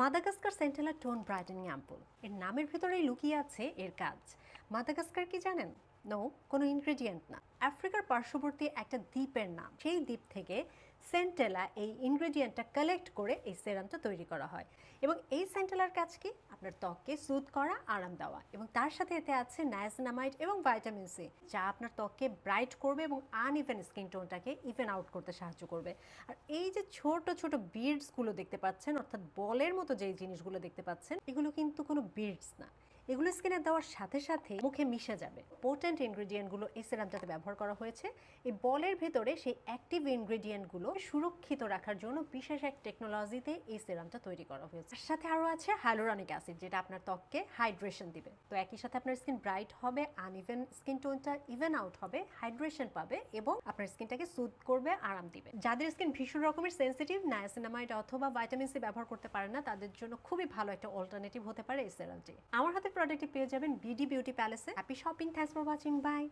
Madagascar centella tone brighten ampoule. এর নামের ভেতরেই লুকিয়ে আছে এর কাজ। মাদাগাস্কার কি জানেন? নো কোনো ইনগ্রেডিয়েন্ট না। আফ্রিকার পার্শ্ববর্তী একটা দ্বীপের নাম। সেই দ্বীপ থেকে সেন্টেলা এই ইনগ্রেডিয়েন্টটা কালেক্ট করে এই সেরামটা তৈরি করা হয়। এবং এই সেন্টেলার কাজ কি? আপনার ত্বককে সুদ করা, আরাম দেওয়া। এবং তার সাথে এতে আছে নায়াসিনামাইড এবং ভাইটামিন সি যা আপনার ত্বককে ব্রাইট করবে এবং আন আনইভেন স্কিন টোনটাকে ইভেন আউট করতে সাহায্য করবে। আর এই যে ছোট ছোট বিডসগুলো দেখতে পাচ্ছেন, অর্থাৎ বলের মতো যেই জিনিসগুলো দেখতে পাচ্ছেন, এগুলো কিন্তু কোনো বিডস না। এগুলো স্কিনে দেওয়ার সাথে সাথে মুখে মিশে যাবে। পোটেন্ট ইনগ্রেডিয়েন্টগুলো এই সেরামটাতে ব্যবহার করা হয়েছে। এই বলের ভেতরে সেই অ্যাক্টিভ ইনগ্রেডিয়েন্টগুলো সুরক্ষিত রাখার জন্য বিশেষ এক টেকনোলজিতে এই সেরামটা তৈরি করা হয়েছে। তার সাথে আরও আছে হাইলোরানিক অ্যাসিড যেটা আপনার ত্বককে হাইড্রেশন দিবে। তো একই সাথে আপনার স্কিন ব্রাইট হবে আনইভেন স্কিন টোনটা ইভেন আউট হবে হাইড্রেশন পাবে এবং আপনার স্কিনটাকে সুদ করবে, আরাম দিবে। যাদের স্কিন ভীষণ রকমের সেন্সিটিভ নায়াসিনামাইড অথবা ভাইটামিন সি ব্যবহার করতে পারে না, তাদের জন্য খুবই ভালো একটা অল্টারনেটিভ হতে পারে এই সেরামটি আমার হাতে প্রোডাক্টটি পেয়ে যাবেন BD beauty প্যালেসে happy shopping thanks for watching bye